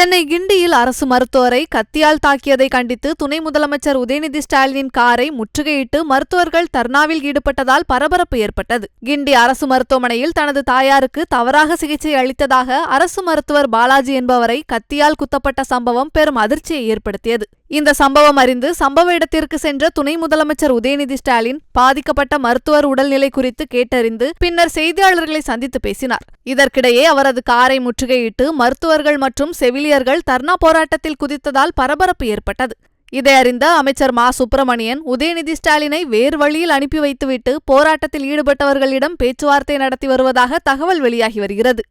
சென்னை கிண்டியில் அரசு மருத்துவரை கத்தியால் தாக்கியதை கண்டித்து துணை முதலமைச்சர் உதயநிதி ஸ்டாலினின் காரை முற்றுகையிட்டு மருத்துவர்கள் தர்ணாவில் ஈடுபட்டதால் பரபரப்பு ஏற்பட்டது. கிண்டி அரசு மருத்துவமனையில் தனது தாயாருக்கு தவறாக சிகிச்சை அளித்ததாக அரசு மருத்துவர் பாலாஜி என்பவரை கத்தியால் குத்தப்பட்ட சம்பவம் பெரும் அதிர்ச்சியை ஏற்படுத்தியது. இந்த சம்பவம் அறிந்து சம்பவ இடத்திற்கு சென்ற துணை முதலமைச்சர் உதயநிதி ஸ்டாலின் பாதிக்கப்பட்ட மருத்துவர் உடல்நிலை குறித்து கேட்டறிந்து பின்னர் செய்தியாளர்களை சந்தித்து பேசினார். இதற்கிடையே அவரது காரை முற்றுகையிட்டு மருத்துவர்கள் மற்றும் செவிலியர்கள் தர்ணா போராட்டத்தில் குதித்ததால் பரபரப்பு ஏற்பட்டது. இதை அறிந்த அமைச்சர் மா. சுப்பிரமணியன் உதயநிதி ஸ்டாலினை வேறு வழியில் அனுப்பி வைத்துவிட்டு போராட்டத்தில் ஈடுபட்டவர்களிடம் பேச்சுவார்த்தை நடத்தி வருவதாக தகவல் வெளியாகி வருகிறது.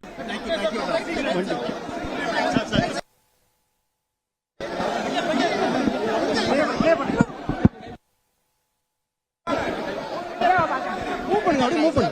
மூவ் பண்ணு அப்படியே மூவ் பண்ணு.